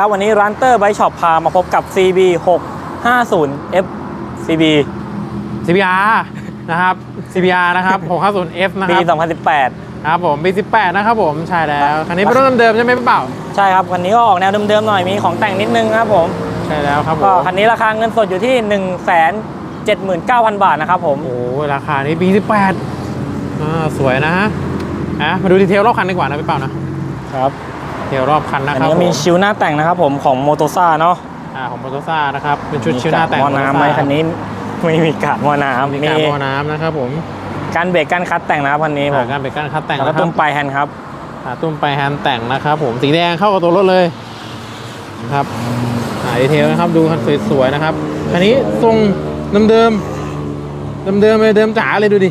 ครับวันนี้ร้านเตอร์ไบช็อปพามาพบกับ CB 650 F CB CBR นะครับ CBR นะครับ 650F นะคปี รับ2018 ครับผมปี18 นะครับผม ใช่แล้ว คันนี้เป็นรถเดิมๆใช่ไหมพี่เปล่าใช่ครับ คันนี้ก็ออกแนวเดิมๆหน่อยมีของแต่งนิดนึงครับผม ใช่แล้วครับผก็มคันนี้ราคาเงินสดอยู่ที่ 1 7 9 0 0 0 บาทนะครับผม โอ้โหราคานี้ปี18 อ่าสวยนะฮะอะมาดูดีเทลรอบคันดีกว่านะพี่เปล่านะครับ ดีเทลรอบคันนะอันครับนี้ก็มีผมชิวหน้าแต่งนะครับผมของโมโตซ่าเนาะอ่าของโมโตซ่านะครับเป็นชุดชิวหน้าแต่งมีกะหม้อน้ำไหมคันนี้ไม่มีกาดหม้อน้ำมีมีการหม้อน้ำนะครับผมการเบรกการคัดแต่งนะครับคันนี้ผอ่ามการเป็นการคัดแต่งแล้วก็นะครัตุ้บมปลายแฮนด์ครับ อ่าตุ้มไปแฮนด์แต่งนะครับผมสีแดงเข้ากับตัวรถเลยนะครับอ่าดีเทลนะครับดูคันสวยๆนะครับคันนี้ทรงเดิมๆเดิมๆเลยเดิมจ๋าเลยดูดิ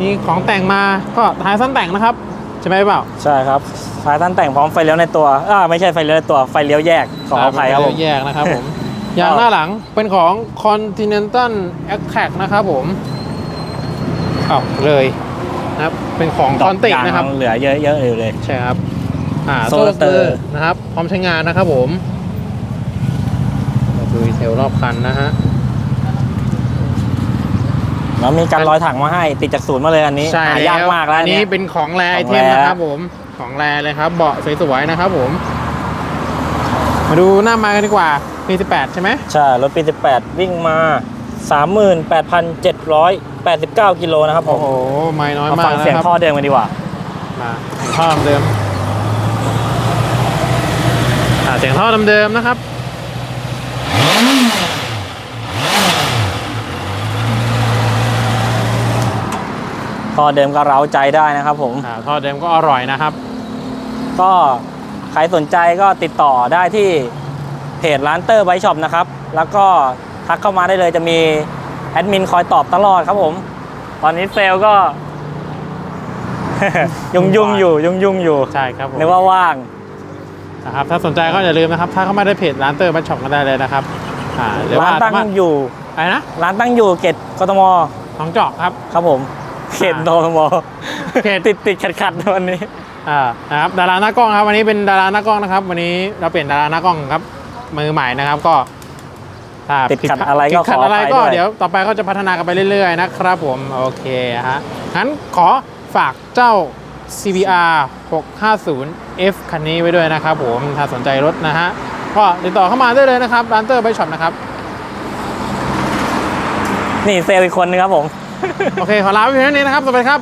มีของแต่งมาก็ท้ายสั้นแต่งนะครับ ใช่ไหมพี่เปล่าใช่ครับท้ายท่านแต่งพร้อมไฟเลี้ยวในตัวอ่าไม่ใช่ไฟเลี้ยวในตัวไฟเลี้ยวแยกขออภัยครับผมแยกนะครับผมยางหน้าหลังเป็นของ Continental a t t a c นะครับผมเอาเลยนะครับเป็นของคอนตินะครับดอกยางเหลือเยอะๆอยู่เลยใช่ครับอ่าโซโซ่ลสสเตเตออร์ร์นะครับ พร้อมใช้งานนะครับผมมาดูดีเทลรอบคันนะฮะ แล้วมีการลอยถังมาให้ติดจากศูนย์มาเลยอันนี้ใช่หายากมากแล้วอัอันนนี้นี้เป็นของแรไอของเทมแร นะครับผม ของแรเลยครับ เบาะสวยๆนะครับผม มาดูหน้าไมากันดีกว่า P18 ใช่ไหมใช่รถปี 18 วิ่งมา 38,789 กิโลนะครับผโอ้มโห ไม่น้อยมามาฟักงนะเสียงครับท่อเดิมกันดีกว่า มาเสียงท่อเดิมอ่าเสียงท่อเดิมๆนะครับ อเดิมก็เร้าใจได้นะครับผมอ่าท่อเดิมก็อร่อยนะครับ ก็ใครสนใจก็ติดต่อได้ที่เพจร้านเตอร์ไบช็อปนะครับ แล้วก็ทักเข้ามาได้เลยจะมีแอดมินคอยตอบตลอดครับผม ตอนนี้เซลลก็ ยุ่งยุ่งๆอยู่ยุ่งยุ่งๆอยู่ใช่ครับผมนึกว่าว่าง นะครับถ้าสนใจก็อย่าลืมนะครับถ้าเข้ามาได้เพจร้านเตอร์บัชช็อปกันได้เลยนะครับอ่าหรือร้าว่านตั้งสามารถอยู่ อะไรนะร้านตั้งอยู่เกตกทมหนองจอกครับ ครับผม เขตกทมเขตติดติดขัดขัดๆวันนี้อ่านะครับดาราหน้ากล้องครับ วันนี้เป็นดาราหน้ากล้องนะครับ วันนี้เราเปลี่ยนดาราหน้ากล้องครับ มือใหม่นะครับก็ถ้าติดขัดอะไรก็ติดขัดขออภัยอะไรก็ด้วยเดี๋ยวต่อไปก็จะพัฒนากันไปเรื่อยๆนะครับผมโอเคฮะงั้นขอฝากเจ้า CBR 650F คันนี้ไว้ด้วยนะครับผมถ้าสนใจรถนะฮะก็ติดต่อเข้ามาได้เลยนะครับร้านเตอร์ไบช็อปนะครับ นี่เซลลอีกคนนึงครับผม โอเค ขอลาไปเพียงเท่านี้นะครับ สวัสดีครับ